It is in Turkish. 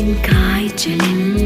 trên cái chân